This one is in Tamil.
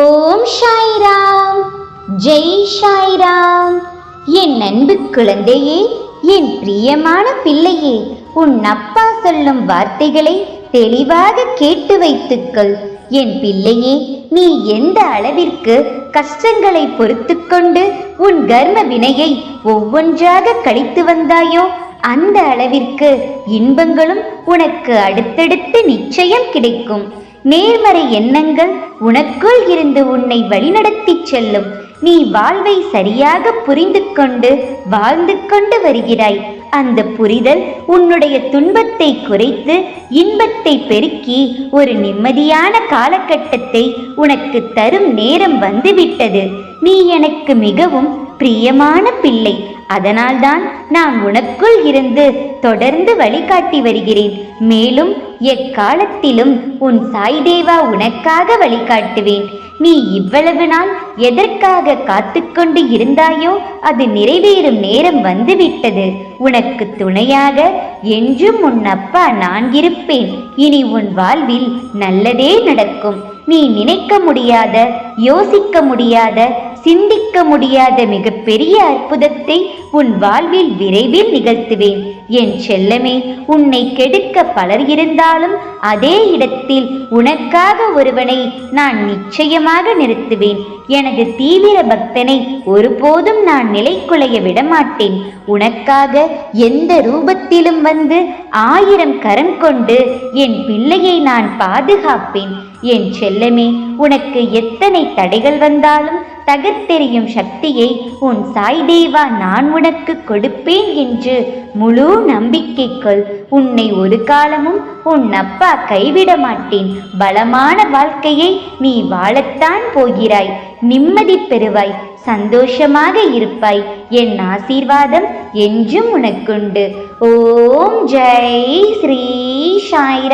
ஓம் சாய்ராம். ஜெய் சாய்ராம். என் அன்பு குழந்தையே என் பிரியமான பிள்ளையே உன் அப்பா சொல்லும் வார்த்தைகளை தெளிவாக கேட்டு வைத்துக்கொள். என் பிள்ளையே நீ எந்த அளவிற்கு கஷ்டங்களை பொறுத்துக்கொண்டு உன் கர்ம வினையை ஒவ்வொன்றாக கழித்து வந்தாயோ அந்த அளவிற்கு இன்பங்களும் உனக்கு அடுத்தடுத்து நிச்சயம் கிடைக்கும். நேர்மறை எண்ணங்கள் உனக்குள் இருந்து உன்னை வழிநடத்திச் செல்லும். நீ வாழ்வை சரியாக புரிந்து கொண்டு வாழ்ந்து கொண்டு வருகிறாய். அந்த புரிதல் உன்னுடைய துன்பத்தை குறைத்து இன்பத்தை பெருக்கி ஒரு நிம்மதியான காலகட்டத்தை உனக்கு தரும் நேரம் வந்துவிட்டது. நீ எனக்கு மிகவும் பிரியமான பிள்ளை. அதனால்தான் நான் உனக்குள் இருந்து தொடர்ந்து வழிகாட்டி வருகிறேன். மேலும் எக்காலத்திலும் உன் சாய்தேவா உனக்காக வழிகாட்டுவேன். நீ இவ்வளவு நாள் எதற்காக காத்துக்கொண்டு இருந்தாயோ அது நிறைவேறும் நேரம் வந்துவிட்டது. உனக்கு துணையாக என்றும் உன் அப்பா நான் இருப்பேன். இனி உன் வாழ்வில் நல்லதே நடக்கும். நீ நினைக்க முடியாத யோசிக்க முடியாத சிந்திக்க முடியாத மிகப்பெரிய அற்புதத்தை உன் வாழ்வில் விரைவில் நிகழ்த்துவேன். என் செல்லமே உன்னை கெடுக்க பலர் இருந்தாலும் அதே இடத்தில் உனக்காக ஒருவனை நான் நிச்சயமாக நிறுத்துவேன். எனது தீவிர பக்தனை ஒருபோதும் நான் நிலைக்குலைய விடமாட்டேன். உனக்காக எந்த ரூபத்திலும் வந்து ஆயிரம் கரம் கொண்டு என் பிள்ளையை நான் பாதுகாப்பேன். என் செல்லமே உனக்கு எத்தனை தடைகள் வந்தாலும் தகர்த்தெறியும் சக்தியை உன் சாய்தேவா நான் உனக்கு கொடுப்பேன் என்று முழு நம்பிக்கைக்குள் உன்னை ஒரு காலமும் உன் அப்பா கைவிட மாட்டேன். பலமான வாழ்க்கையை நீ வாழத்தான் போகிறாய். நிம்மதி பெறுவாய். சந்தோஷமாக இருப்பாய். என் ஆசீர்வாதம் என்றும் உனக்குண்டு. ஓம் ஜெய் ஸ்ரீ சாய்ரா